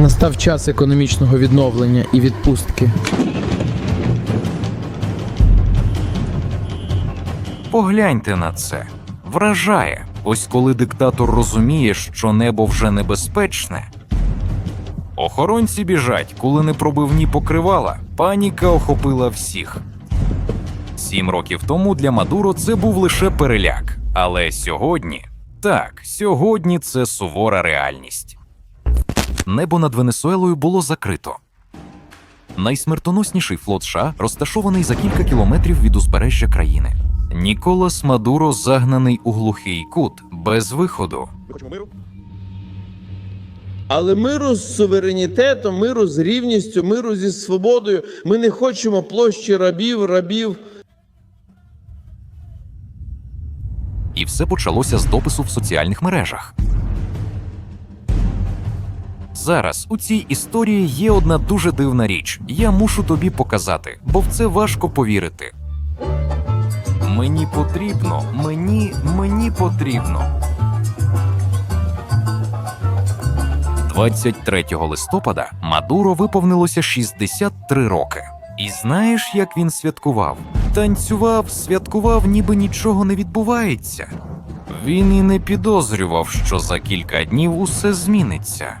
Настав час економічного відновлення і відпустки. Погляньте на це. Вражає. Ось коли диктатор розуміє, що небо вже небезпечне. Охоронці біжать, коли непробивні покривала. Паніка охопила всіх. Сім років тому для Мадуро це був лише переляк. Але сьогодні так, сьогодні це сувора реальність. Небо над Венесуелою було закрито. Найсмертоносніший флот США розташований за кілька кілометрів від узбережжя країни. Ніколас Мадуро загнаний у глухий кут без виходу. Ми хочемо миру. Але миру з суверенітетом, миру з рівністю, миру зі свободою. Ми не хочемо площі рабів, рабів. І все почалося з допису в соціальних мережах. Зараз у цій історії є одна дуже дивна річ. Я мушу тобі показати, бо в це важко повірити. Мені потрібно, мені, мені потрібно. 23 листопада Мадуро виповнилося 63 роки. І знаєш, як він святкував? Танцював, святкував, ніби нічого не відбувається. Він і не підозрював, що за кілька днів усе зміниться.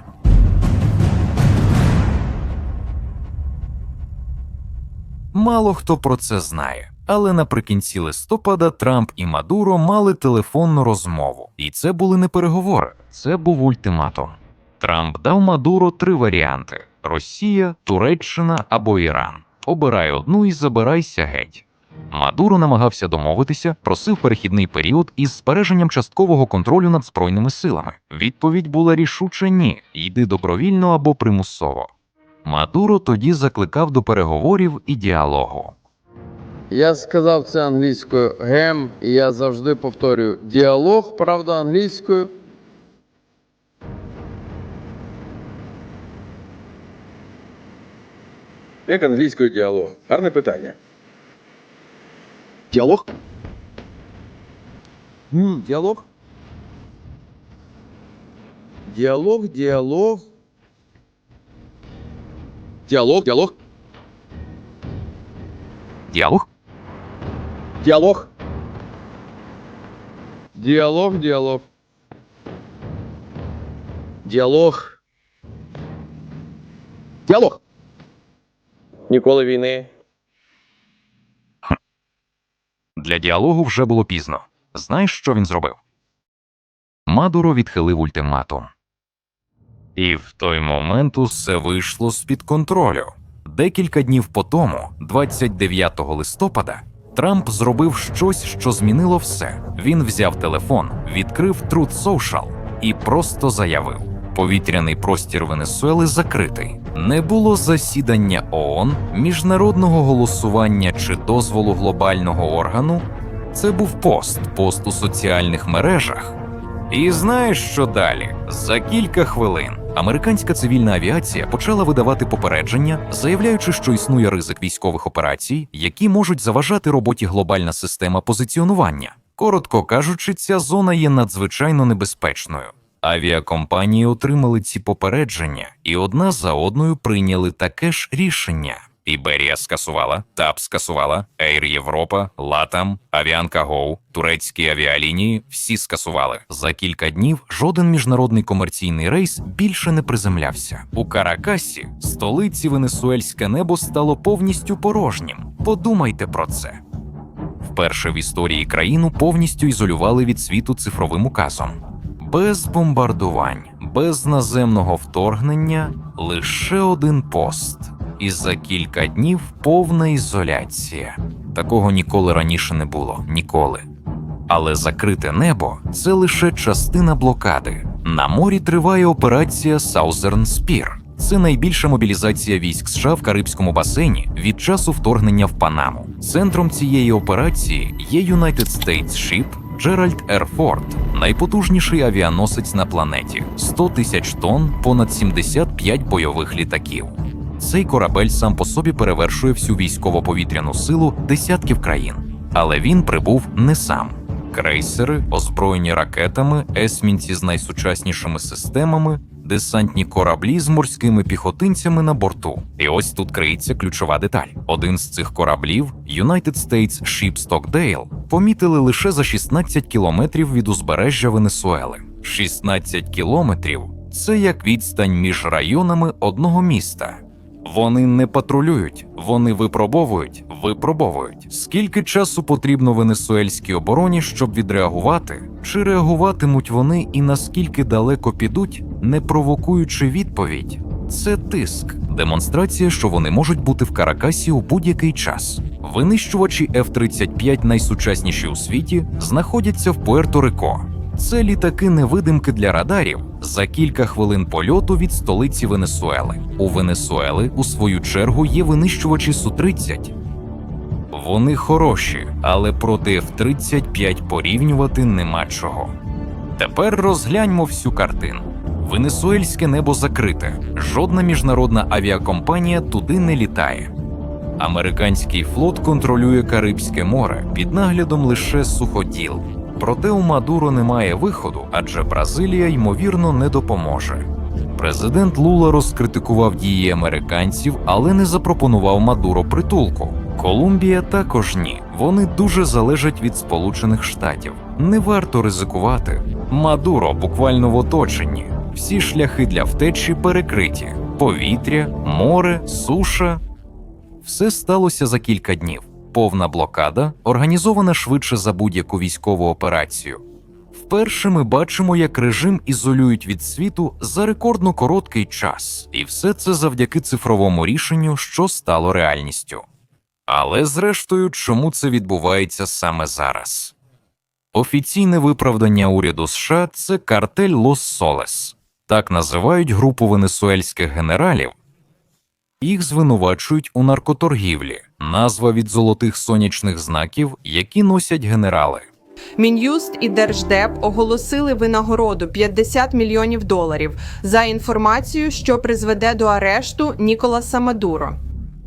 Мало хто про це знає, але наприкінці листопада Трамп і Мадуро мали телефонну розмову, і це були не переговори, це був ультиматум. Трамп дав Мадуро три варіанти: Росія, Туреччина або Іран. Обирай одну і забирайся геть. Мадуро намагався домовитися, просив перехідний період із збереженням часткового контролю над збройними силами. Відповідь була рішуче ні, йди добровільно або примусово. Мадуро тоді закликав до переговорів і діалогу. Я сказав це англійською гем, і я завжди повторюю діалог, правда, англійською. Як англійською діалог? Гарне питання. Діалог? М, Діалог. Діалог, діалог. Діалог, діалог, Діалог? діалог. Діалог, діалог. Діалог. Діалог. Ніколи війни. Для діалогу вже було пізно. Знаєш, що він зробив? Мадуро відхилив ультиматум. І в той момент усе вийшло з-під контролю. Декілька днів по тому, 29 листопада, Трамп зробив щось, що змінило все. Він взяв телефон, відкрив Truth Social і просто заявив: повітряний простір Венесуели закритий. Не було засідання ООН, міжнародного голосування чи дозволу глобального органу. Це був пост, пост у соціальних мережах. І знаєш, що далі? За кілька хвилин американська цивільна авіація почала видавати попередження, заявляючи, що існує ризик військових операцій, які можуть заважати роботі глобальна система позиціонування. Коротко кажучи, ця зона є надзвичайно небезпечною. Авіакомпанії отримали ці попередження і одна за одною прийняли таке ж рішення. Іберія скасувала, ТАП скасувала, Ейр Європа, Латам, Авіанка Гоу, турецькі авіалінії всі скасували. За кілька днів жоден міжнародний комерційний рейс більше не приземлявся. У Каракасі, столиці Венесуельське небо стало повністю порожнім. Подумайте про це. Вперше в історії країну повністю ізолювали від світу цифровим указом. Без бомбардувань, без наземного вторгнення, лише один пост. І за кілька днів повна ізоляція. Такого ніколи раніше не було. Ніколи. Але закрите небо це лише частина блокади. На морі триває операція Southern Spear. Це найбільша мобілізація військ США в Карибському басейні від часу вторгнення в Панаму. Центром цієї операції є United States Ship Джеральд Р. Форд, найпотужніший авіаносець на планеті 100 тисяч тонн, понад 75 бойових літаків. Цей корабель сам по собі перевершує всю військово-повітряну силу десятків країн, але він прибув не сам. Крейсери, озброєні ракетами, есмінці з найсучаснішими системами, десантні кораблі з морськими піхотинцями на борту. І ось тут криється ключова деталь. Один з цих кораблів, United States Ship Stockdale, помітили лише за 16 кілометрів від узбережжя Венесуели. 16 кілометрів це як відстань між районами одного міста. Вони не патрулюють, вони випробовують, випробовують. Скільки часу потрібно венесуельській обороні, щоб відреагувати? Чи реагуватимуть вони і наскільки далеко підуть, не провокуючи відповідь? Це тиск, демонстрація, що вони можуть бути в Каракасі у будь-який час. Винищувачі F-35 найсучасніші у світі знаходяться в Пуерто-Рико. Це літаки невидимки для радарів за кілька хвилин польоту від столиці Венесуели. У Венесуели, у свою чергу, є винищувачі Су-30. Вони хороші, але проти F-35 порівнювати нема чого. Тепер розгляньмо всю картину. Венесуельське небо закрите, жодна міжнародна авіакомпанія туди не літає. Американський флот контролює Карибське море під наглядом лише суходіл. Проте у Мадуро немає виходу, адже Бразилія ймовірно не допоможе. Президент Лула розкритикував дії американців, але не запропонував Мадуро притулку. Колумбія також ні. Вони дуже залежать від Сполучених Штатів. Не варто ризикувати. Мадуро буквально в оточенні. Всі шляхи для втечі перекриті: повітря, море, суша. Все сталося за кілька днів. Повна блокада, організована швидше за будь-яку військову операцію. Вперше ми бачимо, як режим ізолюють від світу за рекордно короткий час, і все це завдяки цифровому рішенню, що стало реальністю. Але зрештою, чому це відбувається саме зараз? Офіційне виправдання уряду США це картель Лос Солес. Так називають групу венесуельських генералів, їх звинувачують у наркоторгівлі, назва від золотих сонячних знаків, які носять генерали. Мін'юст і Держдеп оголосили винагороду 50 мільйонів доларів за інформацію, що призведе до арешту Ніколаса Мадуро.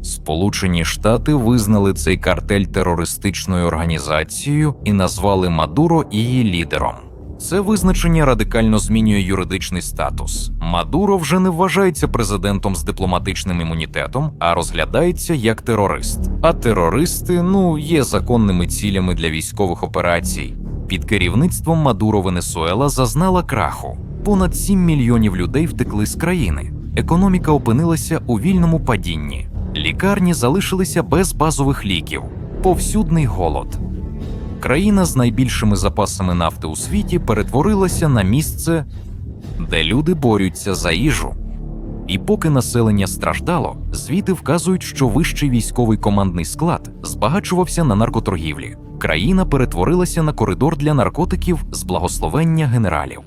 Сполучені Штати визнали цей картель терористичною організацією і назвали Мадуро її лідером. Це визначення радикально змінює юридичний статус. Мадуро вже не вважається президентом з дипломатичним імунітетом, а розглядається як терорист. А терористи, ну, є законними цілями для військових операцій. Під керівництвом Мадуро Венесуела зазнала краху. Понад 7 мільйонів людей втекли з країни. Економіка опинилася у вільному падінні. Лікарні залишилися без базових ліків, повсюдний голод. Країна з найбільшими запасами нафти у світі перетворилася на місце, де люди борються за їжу. І поки населення страждало, звіти вказують, що вищий військовий командний склад збагачувався на наркоторгівлі. Країна перетворилася на коридор для наркотиків з благословення генералів.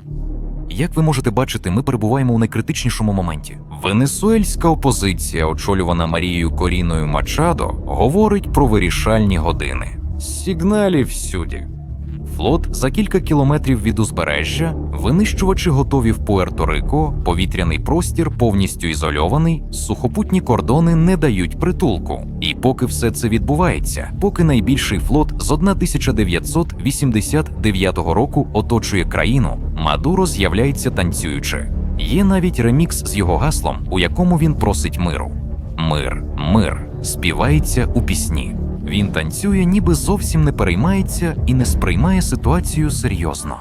Як ви можете бачити, ми перебуваємо у найкритичнішому моменті. Венесуельська опозиція, очолювана Марією Коріною Мачадо, говорить про вирішальні години. Сигналів всюди. Флот за кілька кілометрів від узбережжя, винищувачі готові в Пуерто-Рико, повітряний простір повністю ізольований, сухопутні кордони не дають притулку. І поки все це відбувається, поки найбільший флот з 1989 року оточує країну, Мадуро з'являється танцюючи. Є навіть ремікс з його гаслом, у якому він просить миру. Мир, мир співається у пісні. Він танцює, ніби зовсім не переймається і не сприймає ситуацію серйозно.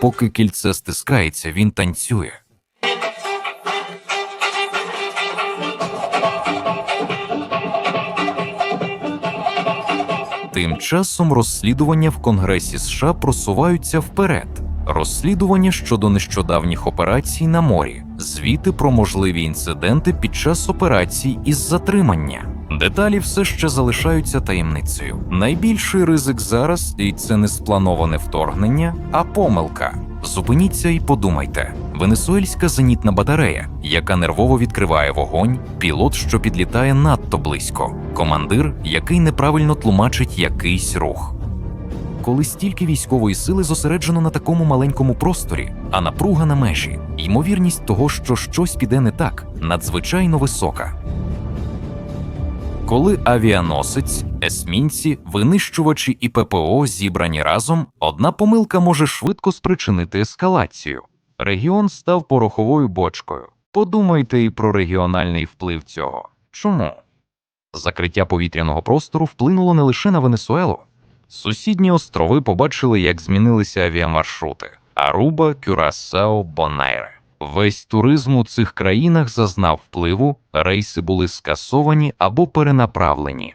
Поки кільце стискається, він танцює. Тим часом розслідування в Конгресі США просуваються вперед. Розслідування щодо нещодавніх операцій на морі, звіти про можливі інциденти під час операцій із затримання. Деталі все ще залишаються таємницею. Найбільший ризик зараз, і це не сплановане вторгнення, а помилка. Зупиніться і подумайте: венесуельська зенітна батарея, яка нервово відкриває вогонь, пілот, що підлітає надто близько, командир, який неправильно тлумачить якийсь рух. Коли стільки військової сили зосереджено на такому маленькому просторі, а напруга на межі, ймовірність того, що щось піде не так, надзвичайно висока. Коли авіаносець, есмінці, винищувачі і ППО зібрані разом, одна помилка може швидко спричинити ескалацію. Регіон став пороховою бочкою. Подумайте і про регіональний вплив цього. Чому? Закриття повітряного простору вплинуло не лише на Венесуелу. Сусідні острови побачили, як змінилися авіамаршрути: Аруба, Кюрасао, Бонайре. Весь туризм у цих країнах зазнав впливу, рейси були скасовані або перенаправлені.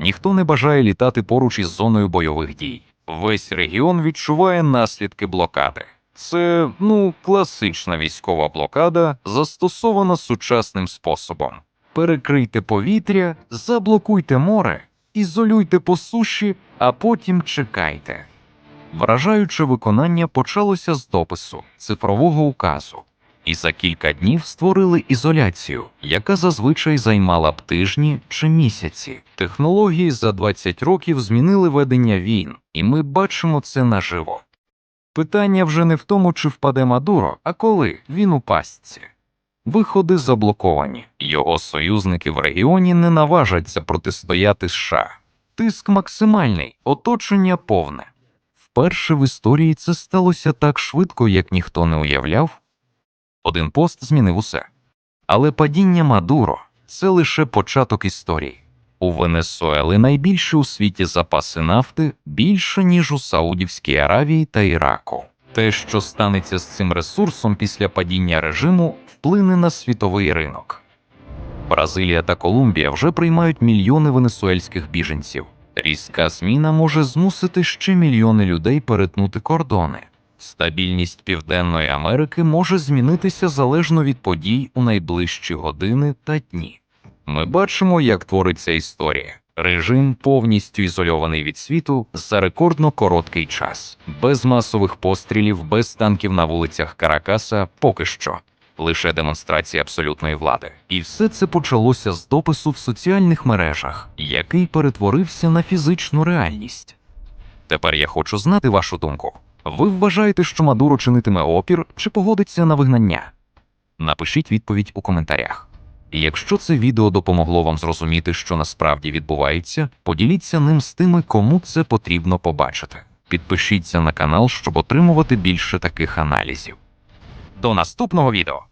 Ніхто не бажає літати поруч із зоною бойових дій. Весь регіон відчуває наслідки блокади. Це ну класична військова блокада, застосована сучасним способом. Перекрийте повітря, заблокуйте море, ізолюйте по суші, а потім чекайте. Вражаюче виконання почалося з допису цифрового указу, і за кілька днів створили ізоляцію, яка зазвичай займала б тижні чи місяці. Технології за 20 років змінили ведення війн, і ми бачимо це наживо. Питання вже не в тому, чи впаде Мадуро, а коли він у пастці. Виходи заблоковані, його союзники в регіоні не наважаться протистояти США. Тиск максимальний, оточення повне. Вперше в історії це сталося так швидко, як ніхто не уявляв. Один пост змінив усе. Але падіння Мадуро це лише початок історії. У Венесуели найбільші у світі запаси нафти більше, ніж у Саудівській Аравії та Іраку. Те, що станеться з цим ресурсом після падіння режиму, вплине на світовий ринок. Бразилія та Колумбія вже приймають мільйони венесуельських біженців. Різка зміна може змусити ще мільйони людей перетнути кордони. Стабільність Південної Америки може змінитися залежно від подій у найближчі години та дні. Ми бачимо, як твориться історія. Режим повністю ізольований від світу за рекордно короткий час, без масових пострілів, без танків на вулицях Каракаса поки що. Лише демонстрація абсолютної влади. І все це почалося з допису в соціальних мережах, який перетворився на фізичну реальність. Тепер я хочу знати вашу думку. Ви вважаєте, що Мадуро чинитиме опір чи погодиться на вигнання? Напишіть відповідь у коментарях. Якщо це відео допомогло вам зрозуміти, що насправді відбувається, поділіться ним з тими, кому це потрібно побачити. Підпишіться на канал, щоб отримувати більше таких аналізів. До наступного відео!